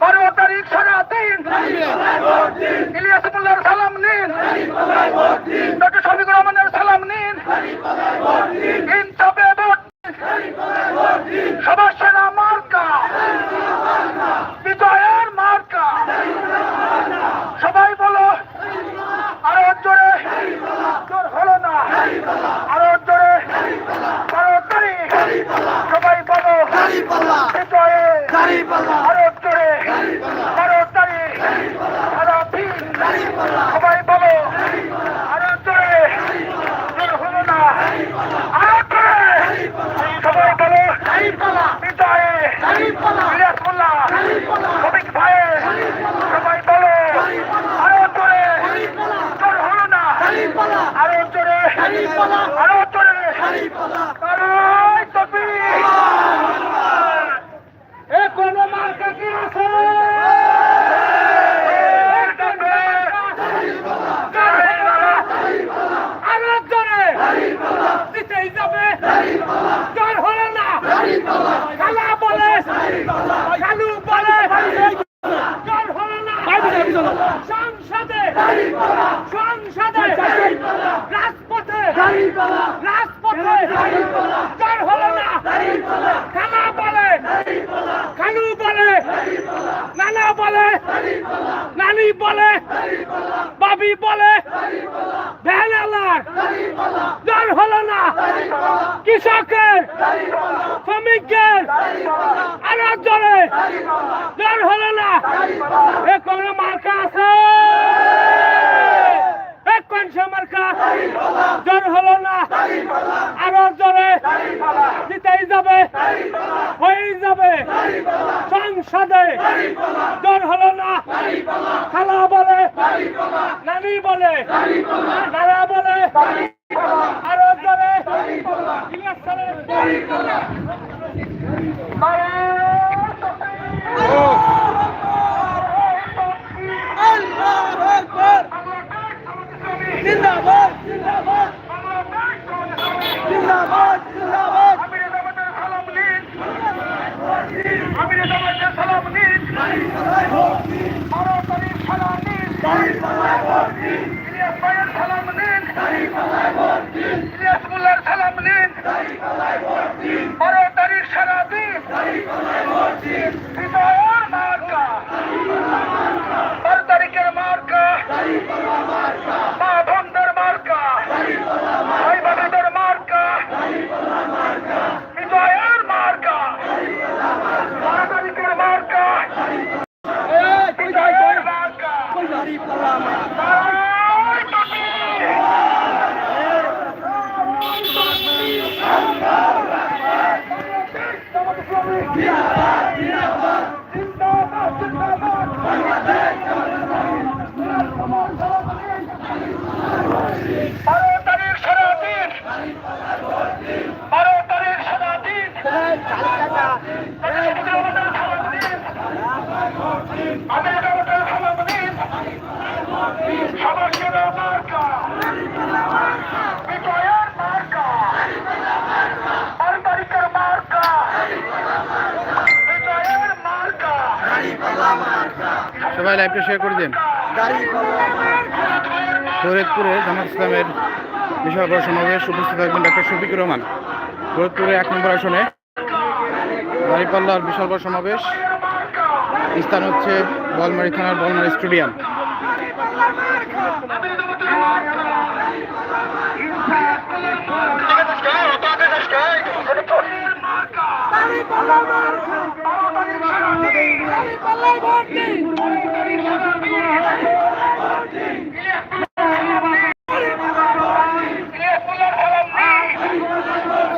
বারো তারিখ সারা দিন ইলিয়াসুল্লাহর সালাম নিন ডক্টর শফিকুর রহমানের সালাম নিন ইনসাফে ভারত জুড়ে। ভারত দাঁড়ি। সারা দিন সবাই বলো। ভারত জুড়ে। জোর হলো না। ভারত জুড়ে। সবাই বলো। বিদায় বিরাজমুল্লাহ সবিক ভাই। সবাই বলো। ভারত জুড়ে। জোর হলো না। ভারত জুড়ে। ভারত কালু বলে সংসদে সংসদে রাজপথে রাজপথে জল হলো না। বলে খালু বলে নানা বলে নানি বলে বাবি বলে ভ্যানালার জল হলো কৃষকের হাত ধরে জোর হলো না। এ মার্কা আছে? কোন মার্কা? জোর হলো না। আরও জোরে। জিতেই যাবে। হয়েই যাবে। সংসদে জোর হলো না। খালা বলে নানি বলে নারা বলে। আরও জোরে। সবাই লাইভটা শেয়ার করে দিন। ফরিদপুরে জামাত ইসলামের বিশাল বড় সমাবেশ। উপস্থিত থাকবেন ডাক্তার শফিকুর রহমান। ফরিদপুরে এক নম্বর আসনে দাঁড়িপাল্লার বিশাল বড় সমাবেশ। স্থান হচ্ছে বলমারি থানার বলমারি স্টেডিয়াম।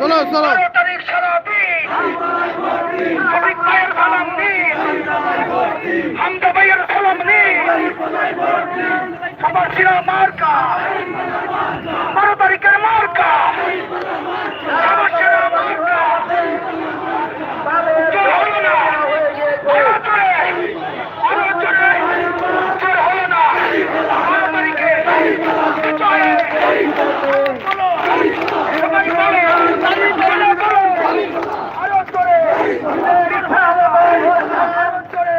চলো চলো। তারিখ সারাদিন শফিক ভাইয়ের সালাম দিন। হামদা ভাইয়ের সালাম দিন। সবার ছিল মার্কা বারো তারিখের মার্কা সবার ছিল মার্কা জোর হলো না আরও জোরে আরও জোরে জোর হলো না বারো তারিখে জয় বলো সবাই বলো বলো বলো আরও জোরে আরও জোরে